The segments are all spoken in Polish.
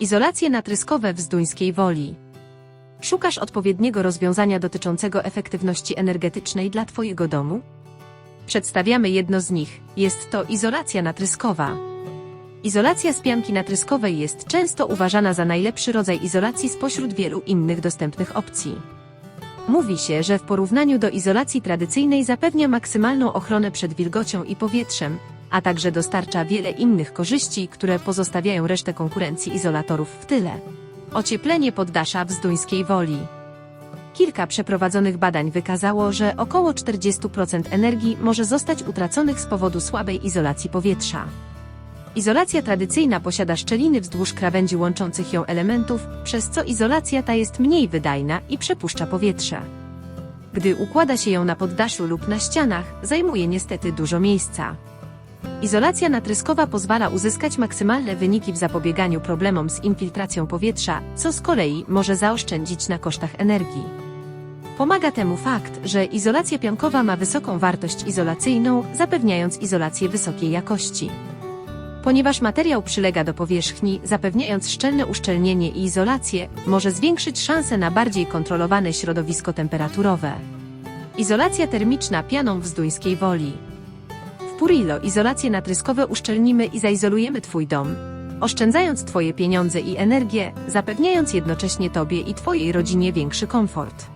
Izolacje natryskowe w Zduńskiej Woli. Szukasz odpowiedniego rozwiązania dotyczącego efektywności energetycznej dla Twojego domu? Przedstawiamy jedno z nich. Jest to izolacja natryskowa. Izolacja z pianki natryskowej jest często uważana za najlepszy rodzaj izolacji spośród wielu innych dostępnych opcji. Mówi się, że w porównaniu do izolacji tradycyjnej zapewnia maksymalną ochronę przed wilgocią i powietrzem, a także dostarcza wiele innych korzyści, które pozostawiają resztę konkurencji izolatorów w tyle. Ocieplenie poddasza w Zduńskiej Woli. Kilka przeprowadzonych badań wykazało, że około 40% energii może zostać utraconych z powodu słabej izolacji powietrza. Izolacja tradycyjna posiada szczeliny wzdłuż krawędzi łączących ją elementów, przez co izolacja ta jest mniej wydajna i przepuszcza powietrze. Gdy układa się ją na poddaszu lub na ścianach, zajmuje niestety dużo miejsca. Izolacja natryskowa pozwala uzyskać maksymalne wyniki w zapobieganiu problemom z infiltracją powietrza, co z kolei może zaoszczędzić na kosztach energii. Pomaga temu fakt, że izolacja piankowa ma wysoką wartość izolacyjną, zapewniając izolację wysokiej jakości. Ponieważ materiał przylega do powierzchni, zapewniając szczelne uszczelnienie i izolację, może zwiększyć szanse na bardziej kontrolowane środowisko temperaturowe. Izolacja termiczna pianą w Zduńskiej Woli. W Purilo izolacje natryskowe uszczelnimy i zaizolujemy Twój dom, oszczędzając Twoje pieniądze i energię, zapewniając jednocześnie Tobie i Twojej rodzinie większy komfort.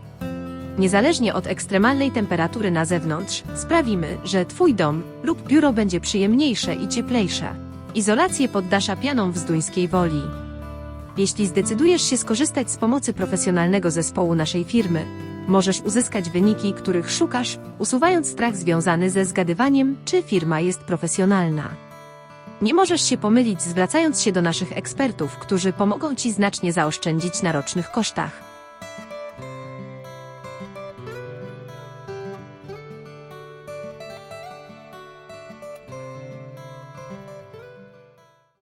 Niezależnie od ekstremalnej temperatury na zewnątrz, sprawimy, że Twój dom lub biuro będzie przyjemniejsze i cieplejsze. Izolację poddasza pianą w Zduńskiej Woli. Jeśli zdecydujesz się skorzystać z pomocy profesjonalnego zespołu naszej firmy, możesz uzyskać wyniki, których szukasz, usuwając strach związany ze zgadywaniem, czy firma jest profesjonalna. Nie możesz się pomylić zwracając się do naszych ekspertów, którzy pomogą Ci znacznie zaoszczędzić na rocznych kosztach.